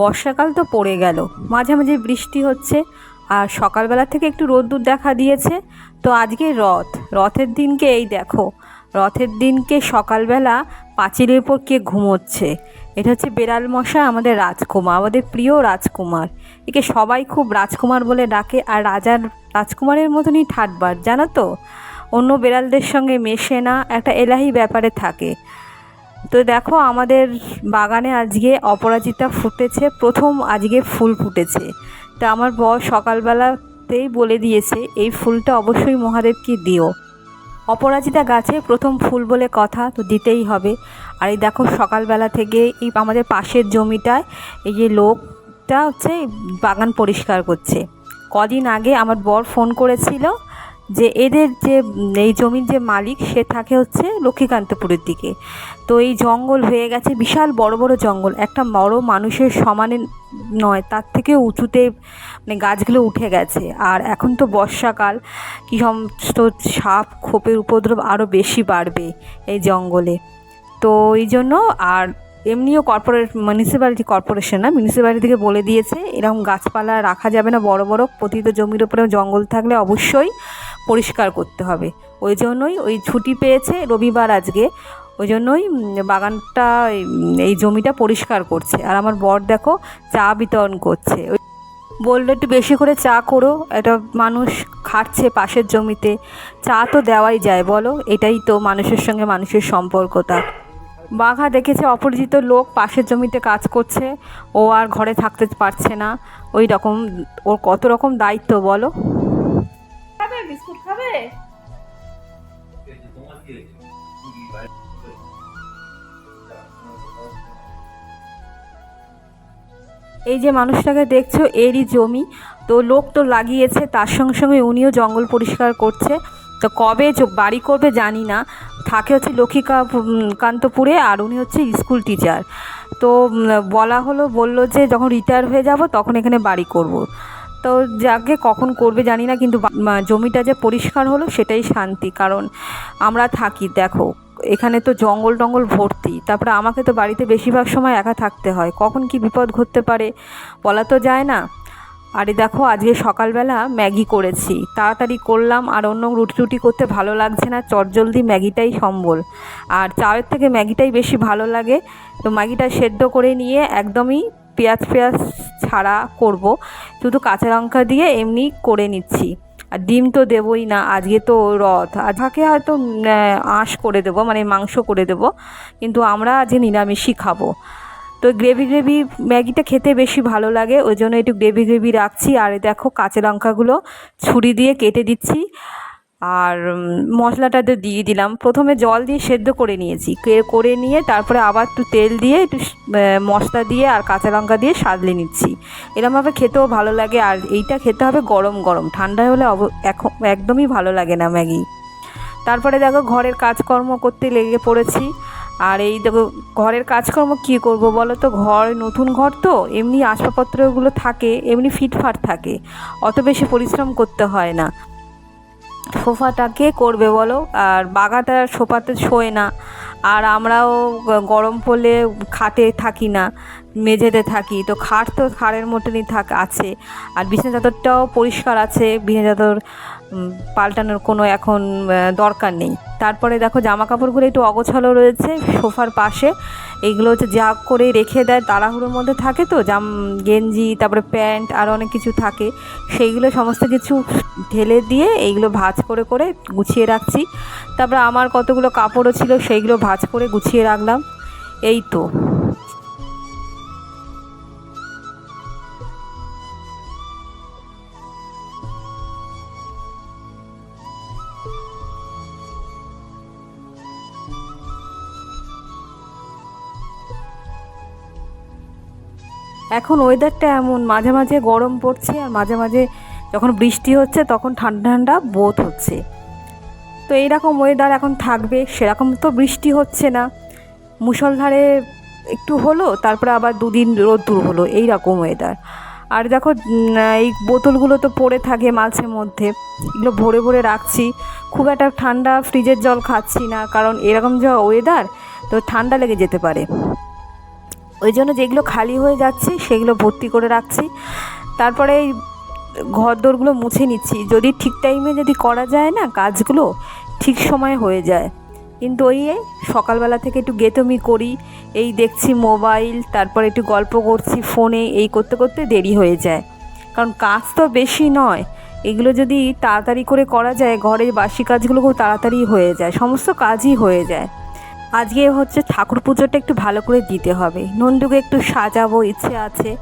বর্ষাকাল তো পড়ে গেল, মাঝে মাঝে বৃষ্টি হচ্ছে আর সকালবেলা থেকে একটু রোদ্দুর দেখা দিয়েছে। তো আজকে রথ, রথের দিনকে এই দেখো, রথের দিনকে সকালবেলা পাঁচিলের উপর কে ঘুমোচ্ছে? এটা হচ্ছে বেড়াল মশা আমাদের রাজকুমার, আমাদের প্রিয় রাজকুমার। একে সবাই খুব রাজকুমার বলে ডাকে আর রাজার রাজকুমারের মতনই ঠাটবার, জানো তো? অন্য বেড়ালদের সঙ্গে মেশে না, একটা এলাহি ব্যাপারে থাকে। তো দেখো আমাদের বাগানে আজকে অপরাজিতা ফুটেছে, প্রথম আজকে ফুল ফুটেছে। তা আমার বর সকালবেলাতেই বলে দিয়েছে, এই ফুলটা অবশ্যই মহাদেবকে দিও। অপরাজিতা গাছে প্রথম ফুল বলে কথা তো দিতেই হবে। আর এই দেখো সকালবেলা থেকে এই আমাদের পাশের জমিটায় এই যে লোকটা হচ্ছে বাগান পরিষ্কার করছে। কদিন আগে আমার বর ফোন করেছিল যে এদের যে, এই জমির যে মালিক সে থাকে হচ্ছে লক্ষ্মীকান্তপুরের দিকে। তো এই জঙ্গল হয়ে গেছে বিশাল বড় বড় জঙ্গল। একটা বড় মানুষের সমানে নয়, তার থেকে উঁচুতে মানে গাছগুলো উঠে গেছে। আর এখন তো বর্ষাকাল, কি সমস্ত সাপ খোপের উপদ্রব আরও বেশি বাড়বে এই জঙ্গলে। তো এই জন্য আর এমনিও কর্পোরেট মিউনিসিপ্যালিটি কর্পোরেশন না মিউনিসিপ্যালিটি থেকে বলে দিয়েছে, এরকম গাছপালা রাখা যাবে না বড় বড়, পতিত জমির উপরে জঙ্গল থাকলে অবশ্যই পরিষ্কার করতে হবে। ওই জন্যই ওই ছুটি পেয়েছে রবিবার আজকে। ওই জন্যই বাগানটা এই জমিটা পরিষ্কার করছে। আর আমার বর দেখো চা বিতরণ করছে। বলল, একটু বেশি করে চা করো। একটা মানুষ খাটছে পাশের জমিতে। চা তো দেওয়াই যায়, বলো। এটাই তো মানুষের সঙ্গে মানুষের সম্পর্কতা। বাঘা দেখেছে অপরিচিত লোক পাশের জমিতে কাজ করছে। ও আর ঘরে থাকতে পারছে না। ওই রকম, ওর কত রকম দায়িত্ব, বলো? বিস্কুট খাবে? এই যে মানুষটাকে দেখছ, এরই জমি। তো লোক তো লাগিয়েছে, তার সঙ্গে সঙ্গে উনিও জঙ্গল পরিষ্কার করছে। তো কবে বাড়ি করবে জানি না। থাকে হচ্ছে লক্ষ্মীকা কান্তপুরে আর উনি হচ্ছে স্কুল টিচার। তো বলা হলো, বলল যে যখন রিটায়ার হয়ে যাব, তখন এখানে বাড়ি করব। তো যাকে কখন করবে জানি না, কিন্তু জমিটা যে পরিষ্কার হলো সেটাই শান্তি। কারণ আমরা থাকি, দেখো, এখানে তো জঙ্গল টঙ্গল ভর্তি, তারপরে আমাকে তো বাড়িতে বেশিরভাগ সময় একা থাকতে হয়। কখন কি বিপদ ঘটতে পারে বলা তো যায় না। আরে দেখো, আজকে সকালবেলা ম্যাগি করেছি, তাড়াতাড়ি করলাম, আর অন্য রুটি টুটি করতে ভালো লাগছে না, চটজলদি ম্যাগিটাই সম্বল। আর চায়ের থেকে ম্যাগিটাই বেশি ভালো লাগে, তো ম্যাগিটা সেদ্ধ করে নিয়ে একদমই পেঁয়াজ পেঁয়াজ ছাড়া করব। শুধু কাঁচা লঙ্কা দিয়ে এমনি করে নিচ্ছি। আর ডিম তো দেবই না, আজকে তো রথ। আজকে হয়তো আঁশ করে দেবো মানে মাংস করে দেবো। কিন্তু আমরা আজকে নিরামিষই খাব। তো গ্রেভি গ্রেভি ম্যাগিটা খেতে বেশি ভালো লাগে, ওই জন্য একটু গ্রেভি গ্রেভি রাখছি। আর দেখো কাঁচা লঙ্কাগুলো ছুরি দিয়ে কেটে দিচ্ছি। আর উম, মশলাটা তো দিয়ে দিলাম। প্রথমে জল দিয়ে সেদ্ধ করে নিয়েছি। করে নিয়ে তারপরে আবার একটু তেল দিয়ে একটু মশলা দিয়ে আর কাঁচা লঙ্কা দিয়ে সাজলে নিচ্ছি। এরমভাবে খেতেও ভালো লাগে। আর এইটা খেতে হবে গরম গরম। ঠান্ডা হলে অব- এখন একদমই ভালো লাগে না ম্যাগি। তারপরে দেখো ঘরের কাজকর্ম করতে লেগে পড়েছি। আর এই দেখো ঘরের কাজকর্ম কী করব বলো তো? ঘর নতুন ঘর তো এমনি আসবাবপত্রগুলো থাকে এমনি ফিটফাট থাকে। অত বেশি পরিশ্রম করতে হয় না। সোফাটা কে করবে বলো? আর বাগাটা সোফাতে শোয় না। আর আমরাও গরম পড়লে খাটে থাকি না, মেঝেতে থাকি। তো খাট তো খাড়ের মতনই থাক, আছে। আর বিছানা চাদরটাও পরিষ্কার আছে, বিছানা চাদর পাল্টানোর কোনো এখন দরকার নেই। তারপরে দেখো জামা কাপড়গুলো একটু অগোছালো রয়েছে, সোফার পাশে। এগুলো হচ্ছে যা করে রেখে দেয়, তাড়াহুড়োর মধ্যে থাকে তো, জাম, গেঞ্জি, তারপরে প্যান্ট, আর অনেক কিছু থাকে। সেইগুলো সমস্ত কিছু ঢেলে দিয়ে এইগুলো ভাজ করে করে গুছিয়ে রাখছি। তারপরে আমার কতগুলো কাপড়ও ছিল, সেইগুলো ভাজ করে গুছিয়ে রাখলাম। এই তো। এখন ওয়েদারটা এমন, মাঝে মাঝে গরম পড়ছে আর মাঝে মাঝে যখন বৃষ্টি হচ্ছে তখন ঠান্ডা ঠান্ডা বোধ হচ্ছে। তো এইরকম ওয়েদার এখন থাকবে, সেরকম তো বৃষ্টি হচ্ছে না। মুষলধারে একটু হলো, তারপরে আবার দুদিন রোদ্দুর হলো এই রকম ওয়েদার আর দেখো এই বোতলগুলো তো পড়ে থাকে মাঝে মধ্যে, এগুলো ভরে ভরে রাখছি। খুব একটা ঠান্ডা ফ্রিজের জল খাচ্ছি না, কারণ এরকম যা ওয়েদার তো ঠান্ডা লেগে যেতে পারে। ওই জন্য যেগুলো খালি হয়ে যাচ্ছে সেগুলো ভর্তি করে রাখছি। তারপরে এই ঘর দোরগুলো মুছে নিচ্ছি। যদি ঠিক টাইমে যদি করা যায় না কাজগুলো, ঠিক সময়ে হয়ে যায়। কিন্তু ওই সকালবেলা থেকে একটু গেতমি করি, এই দেখছি মোবাইল, তারপর একটু গল্প করছি ফোনে এই করতে করতে দেরি হয়ে যায়। কারণ কাজ তো বেশি নয়। এগুলো যদি তাড়াতাড়ি করে করা যায়, ঘরের বাসি কাজগুলো খুব তাড়াতাড়ি হয়ে যায়, সমস্ত কাজই হয়ে যায়। আজকে হচ্ছে ঠাকুর পুজোটা একটু ভালো করে দিতে হবে। নন্দুকে একটু সাজাবো, ইচ্ছে আছে।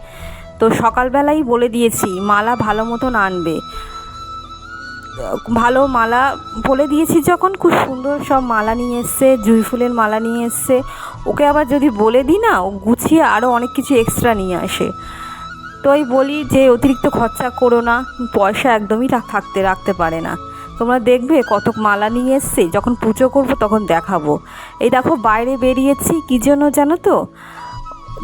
তো সকালবেলাই বলে দিয়েছি, মালা ভালো মতন আনবে। ভালো মালা বলে দিয়েছি যখন, খুব সুন্দর সব মালা নিয়ে এসছে, জুঁই ফুলের মালা নিয়ে এসছে। ওকে আবার যদি বলে দিই না, ও গুছিয়ে আরও অনেক কিছু এক্সট্রা নিয়ে আসে। তো ওই বলি যে, অতিরিক্ত খরচা করো না, পয়সা একদমই থাকতে, রাখতে পারে না। তোমরা দেখবে কত মালা নিয়ে এসছে। যখন পুজো করব তখন দেখাবো। এই দেখো, বাইরে বেরিয়েছি, কী জন্য জানো তো?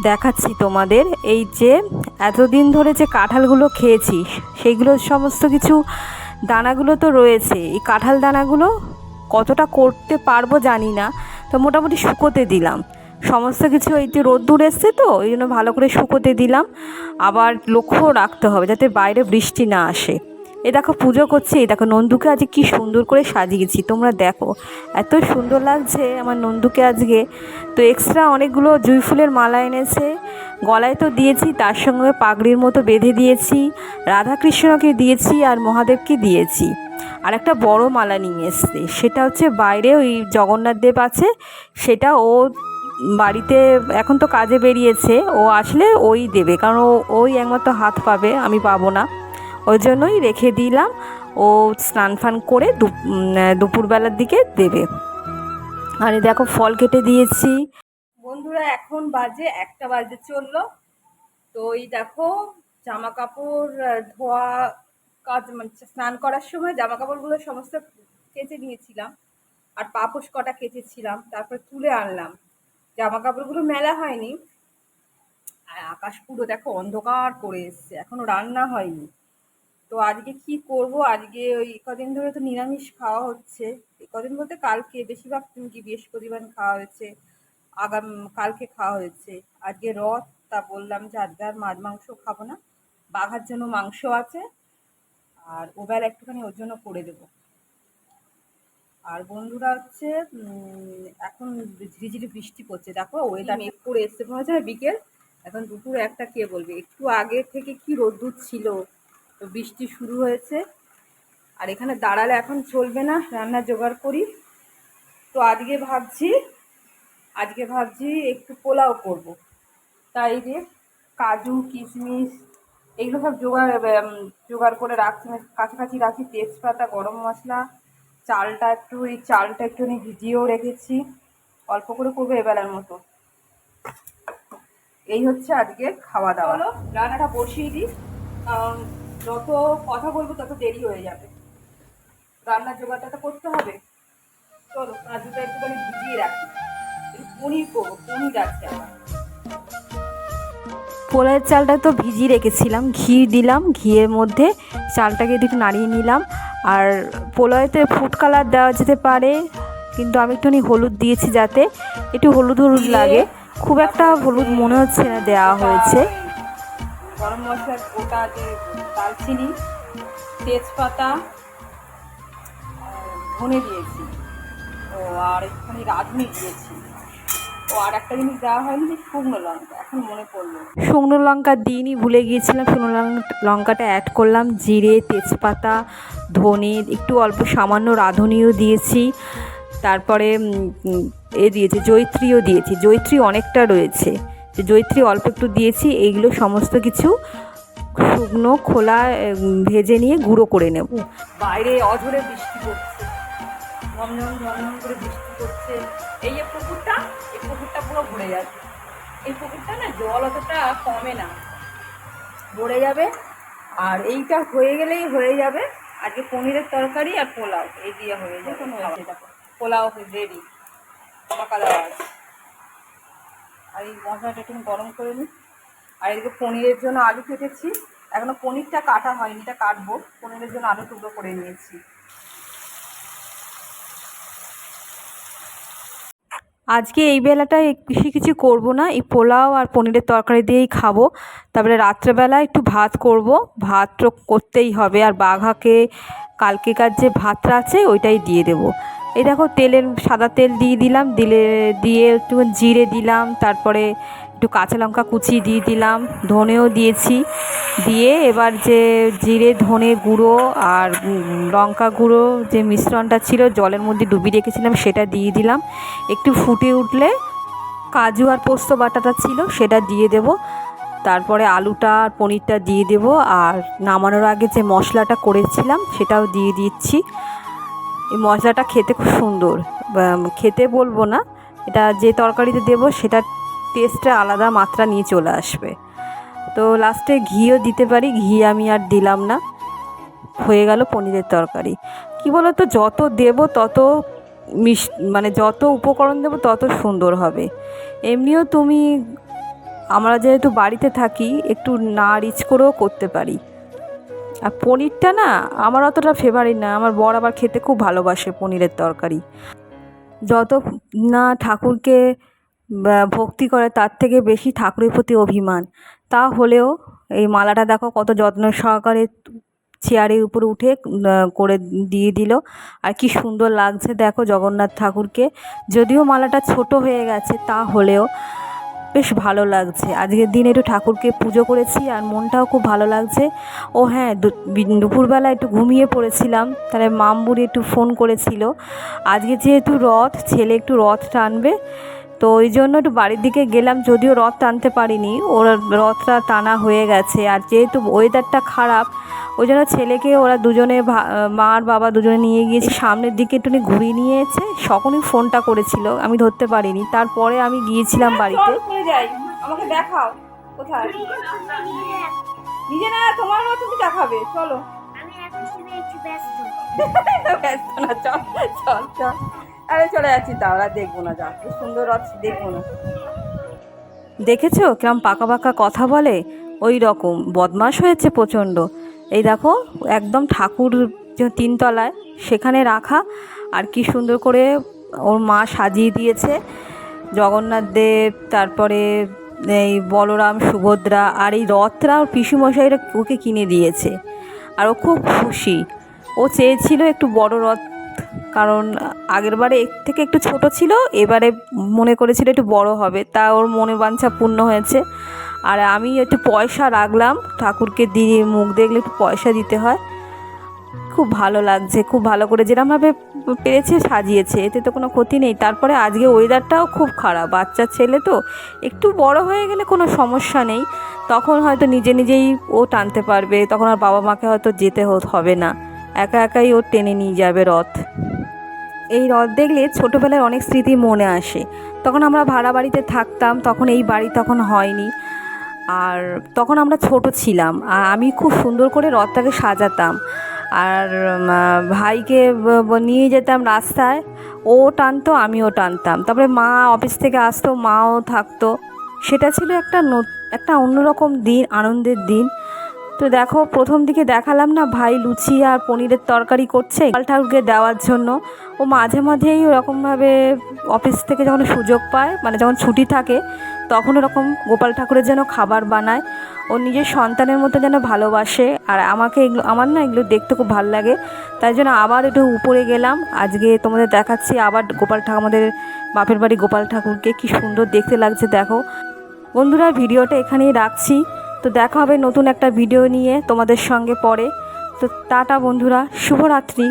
দেখাচ্ছি তোমাদের। এই যে, এতদিন ধরে যে কাঁঠালগুলো খেয়েছি, সেইগুলো সমস্ত কিছু দানাগুলো তো রয়েছে। এই কাঁঠাল দানাগুলো কতটা করতে পারব জানি না, তো মোটামুটি শুকোতে দিলাম। সমস্ত কিছু এই যে রোদ্দুর এসছে তো, ওই জন্য ভালো করে শুকোতে দিলাম। আবার লক্ষ্য রাখতে হবে যাতে বাইরে বৃষ্টি না আসে। এই দেখো পুজো করছি এই দেখো নন্দুকে আজকে কি সুন্দর করে সাজিয়েছি, তোমরা দেখো। এত সুন্দর লাগছে আমার নন্দুকে আজকে। তো এক্সট্রা অনেকগুলো জুঁই ফুলের মালা এনেছে, গলায় তো দিয়েছি, তার সঙ্গে পাগড়ির মতো বেঁধে দিয়েছি, রাধাকৃষ্ণকে দিয়েছি আর মহাদেবকে দিয়েছি। আর একটা বড় মালা নিয়ে এসছে, সেটা হচ্ছে বাইরে ওই জগন্নাথ দেব আছে, সেটা ও বাড়িতে এখন তো কাজে বেরিয়েছে, ও আসলে ওই দেবে, কারণ ও, ওই একমাত্র হাত পাবে, আমি পাবো না। ওই জন্যই রেখে দিলাম। ও স্নান ফান করে দুপুরবেলার দিকে দেবে। আর দেখো ফল কেটে দিয়েছি। বন্ধুরা, এখন বাজে একটা বাজে চলল। তো এই দেখো জামা কাপড় ধোয়া কাজ মানে স্নান করার সময় জামা কাপড়গুলো সমস্ত কেচে নিয়েছিলাম। আর পাপোশ কটা কেচেছিলাম, তারপর তুলে আনলাম। জামা কাপড়গুলো মেলা হয়নি। আর আকাশ পুরো দেখো অন্ধকার করে এসছে, এখনও রান্না হয়নি। তো আজকে কি করব? আজকে ওই কদিন ধরে তো নিরামিষ খাওয়া হচ্ছে। এই কদিন বলতে কালকে বেশিরভাগ কি বৃহস্পতিবার খাওয়া হয়েছে। আগাম কালকে খাওয়া হয়েছে। আজকে রথ তা বললাম যে আজকে আর মাছ মাংস খাব না। বাঘার জন্য মাংস আছে। আর ওবেলা একটুখানি ওর জন্য করে দেবো। আর বন্ধুরা হচ্ছে এখন ঝিরিঝিরি বৃষ্টি পড়ছে। দেখো ওয়েদার মেঘ করে এসছে। মনে হচ্ছে বিকেল। এখন দুপুর একটা কে বলবে? একটু আগে থেকে কি রোদ্দুর ছিল? তো বৃষ্টি শুরু হয়েছে। আর এখানে দাঁড়ালে এখন চলবে না, রান্না জোগাড় করি। তো আজকে ভাবছি আজকে ভাবছি একটু পোলাও করব। তাই যে কাজু, কিশমিশ, এগুলো সব জোগাড় জোগাড় করে রাখছি। মানে কাছাকাছি রাখি তেজপাতা, গরম মশলা, চালটা একটু, এই চালটা একটুখানি ভিজিয়েও রেখেছি। অল্প করে করব এবেলার মতো। এই হচ্ছে আজকে খাওয়া দাওয়া। রান্নাটা বসিয়ে দিই। কারণ যত কথা বলব তত দেরি হয়ে যাবে। রান্নার জোগাড়টা তো করতে হবে। চলো কাজুটা একটুখানি ভিজিয়ে রাখি। পনির করব পনির আছে আমার। পোলার চালটা তো ভিজিয়ে রেখেছিলাম ঘি দিলাম ঘিয়ের মধ্যে চালটাকে একটু নাড়িয়ে নিলাম। আর পোলাওতে ফুড কালার দেওয়া যেতে পারে কিন্তু আমি একটুখানি হলুদ দিয়েছি যাতে একটু হলুদ হলুদ লাগে। খুব একটা হলুদ মনে হচ্ছে না দেওয়া হয়েছে। গরম মশলার গোটা যে দালচিনি তেজপাতা ধনে দিয়েছি। ও, আর একটুখানি রাঁধুনি দিয়েছি। ও, আর একটা জিনিস দেওয়া হয়নি যে শুকনো লঙ্কা, এখন মনে পড়ল। শুকনো লঙ্কা দিইনি, ভুলে গিয়েছিলাম। শুকনো লঙ্কা- লঙ্কাটা অ্যাড করলাম, জিরে, তেজপাতা, ধনে, একটু অল্প সামান্য রাঁধুনিও দিয়েছি। তারপরে এ দিয়েছি জৈত্রীও দিয়েছি। জৈত্রী অনেকটা রয়েছে। জৈত্রী অল্প একটু দিয়েছি এইগুলো সমস্ত কিছু শুকনো খোলা ভেজে নিয়ে গুঁড়ো করে নেব। বাইরে অঝরে বৃষ্টি পড়ছে। ঝমঝম ঝমঝম করে বৃষ্টি পড়ছে। এই যে পুকুরটা এই পুকুরটা পুরো ভরে যাচ্ছে। এই পুকুরটা না জল অতটা কমে না। ভরে যাবে আর এইটা হয়ে গেলেই হয়ে যাবে। আজকে পনিরের তরকারি আর পোলাও এই দিয়ে হয়ে যাবে। পোলাও রেডি আছে। আর এই মশলাটা একটু গরম করে নিই। আর এদিকে পনিরের জন্য আলু কেটেছি। এখনও পনিরটা কাটা হয়নি, এটা কাটবো। পনিরের জন্য আলু টুকরো করে নিয়েছি। আজকে এই বেলাটায় বেশি কিছু করব না। এই পোলাও আর পনিরের তরকারি দিয়েই খাব। তারপরে রাত্রেবেলা একটু ভাত করব। ভাত করতেই হবে। আর বাঘাকে, কালকেকার যে ভাতটা আছে, ওইটাই দিয়ে দেবো। এই দেখো তেলের সাদা তেল দিয়ে দিলাম, দিলে, দিয়ে একটু জিরে দিলাম, তারপরে একটু কাঁচা লঙ্কা কুচি দিয়ে দিলাম, ধনেও দিয়েছি। দিয়ে এবার যে জিরে, ধনে গুঁড়ো আর লঙ্কা গুঁড়ো যে মিশ্রণটা ছিল, জলের মধ্যে ডুবিয়ে রেখেছিলাম, সেটা দিয়ে দিলাম। একটু ফুটে উঠলে কাজু আর পোস্ত বাটাটা ছিল, সেটা দিয়ে দেব। তারপরে আলুটা আর পনিরটা দিয়ে দেব, আর নামানোর আগে যে মশলাটা করেছিলাম, সেটাও দিয়ে দিচ্ছি। এই মশলাটা খেতে খুব সুন্দর। খেতে বলব না, এটা যে তরকারিতে দেবো সেটা টেস্টটা আলাদা মাত্রা নিয়ে চলে আসবে। তো লাস্টে ঘিও দিতে পারি, ঘি আমি আর দিলাম না। হয়ে গেল পনিরের তরকারি। কি বলো তো যত দেব তত মিশ মানে যত উপকরণ দেবো তত সুন্দর হবে। এমনিও তুমি, আমরা যেহেতু বাড়িতে থাকি, একটু না রিচ করেও করতে পারি। আর পনিরটা না আমার অতটা ফেভারিট না। আমার বর আবার খেতে খুব ভালোবাসে পনিরের তরকারি। যত না ঠাকুরকে ভক্তি করে তার থেকে বেশি ঠাকুরের প্রতি অভিমান। তা হলেও এই মালাটা দেখো কত যত্ন সহকারে চেয়ারের উপরে উঠে করে দিয়ে দিল। আর কি সুন্দর লাগছে দেখো জগন্নাথ ঠাকুরকে। যদিও মালাটা ছোট হয়ে গেছে, তা হলেও বেশ ভালো লাগছে। আজকের দিন একটু ঠাকুরকে পুজো করেছি আর মনটাও খুব ভালো লাগছে। ও হ্যাঁ দুপুরবেলা একটু ঘুমিয়ে পড়েছিলাম, তাহলে মামবুড়ি একটু ফোন করেছিল। আজকে যেহেতু রথ, ছেলে একটু রথ টানবে, তো ওই জন্য একটু বাড়ির দিকে গেলাম, যদিও রথ টানতে পারিনি। ওর রথটা টানা হয়ে গেছে আর যেহেতু ওয়েদারটা খারাপ, ওই জন্য ছেলেকে ওরা দুজনে মা আর বাবা দুজনে নিয়ে গিয়েছি, সামনের দিকে একটুখানি ঘুরিয়ে নিয়েছে সকলেই ফোনটা করেছিল, আমি ধরতে পারিনি। তারপরে আমি গিয়েছিলাম বাড়িতে। যাই, আমাকে দেখাও কোথায়। নিজে না, তোমার মতো তুমি দেখাবে, চলো। ব্যস্ত না, চল চল চল। আরে চলে যাচ্ছি তাহলে দেখব না, যা সুন্দর রথ দেখব না। দেখেছ কিরম পাকা পাকা কথা বলে? ওই রকম, বদমাশ হয়েছে প্রচণ্ড। এই দেখো, একদম ঠাকুর তিনতলায়, সেখানে রাখা, আর কি সুন্দর করে ওর মা সাজিয়ে দিয়েছে। জগন্নাথ দেব, তারপরে এই বলরাম, সুভদ্রা আর এই রথটা ওর পিসুমশাইরা ওকে কিনে দিয়েছে। আর ও খুব খুশি। ও চেয়েছিল একটু বড় রথ, কারণ আগের বারে এর থেকে একটু ছোট ছিল, এবারে মনে করেছিল একটু বড় হবে, তা ওর মনে বাঞ্ছা পূর্ণ হয়েছে। আর আমি একটু পয়সা রাখলাম, ঠাকুরকে দিয়ে মুখ দেখলে একটু পয়সা দিতে হয়। খুব ভালো লাগছে, খুব ভালো করে যেরকমভাবে পেরেছে, সাজিয়েছে, এতে তো কোনো ক্ষতি নেই। তারপরে আজকে ওয়েদারটাও খুব খারাপ। বাচ্চা ছেলে তো একটু বড় হয়ে গেলে কোনো সমস্যা নেই। তখন হয়তো নিজে নিজেই ও টানতে পারবে, তখন আর বাবা মাকে হয়তো যেতে হবে না। একা একাই ও টেনে নিয়ে যাবে রথ। এই রথ দেখলে ছোটোবেলার অনেক স্মৃতি মনে আসে। তখন আমরা ভাড়া বাড়িতে থাকতাম, তখন এই বাড়ি তখন হয়নি। আর তখন আমরা ছোট ছিলাম। আর আমি খুব সুন্দর করে রথটাকে সাজাতাম। আর ভাইকে নিয়ে যেতাম রাস্তায়। ও টানতো, আমিও টানতাম। তারপরে মা অফিস থেকে আসতো, মাও থাকতো। সেটা ছিল একটা একটা অন্যরকম দিন, আনন্দের দিন। তো দেখো, প্রথম দিকে দেখালাম না ভাই লুচি আর পনিরের তরকারি করছে কাল ঠাকুরকে দেওয়ার জন্য। ও মাঝে মাঝেই ওরকমভাবে অফিস থেকে যখন সুযোগ পায় মানে যখন ছুটি থাকে, তখন ওরকম গোপাল ঠাকুরের যেন খাবার বানায়। ও নিজের সন্তানের মতো যেন ভালোবাসে। আর আমাকে এগুলো, আমার না এগুলো দেখতে খুব ভালো লাগে। তাই জন্য আবার একটু উপরে গেলাম। আজকে তোমাদের দেখাচ্ছি আবার গোপাল ঠাকুর, আমাদের বাপের বাড়ি গোপাল ঠাকুরকে কি সুন্দর দেখতে লাগছে, দেখো। বন্ধুরা, ভিডিওটা এখানেই রাখছি। তো দেখা হবে নতুন একটা ভিডিও নিয়ে তোমাদের সঙ্গে পরে। তো টাটা বন্ধুরা, শুভরাত্রি।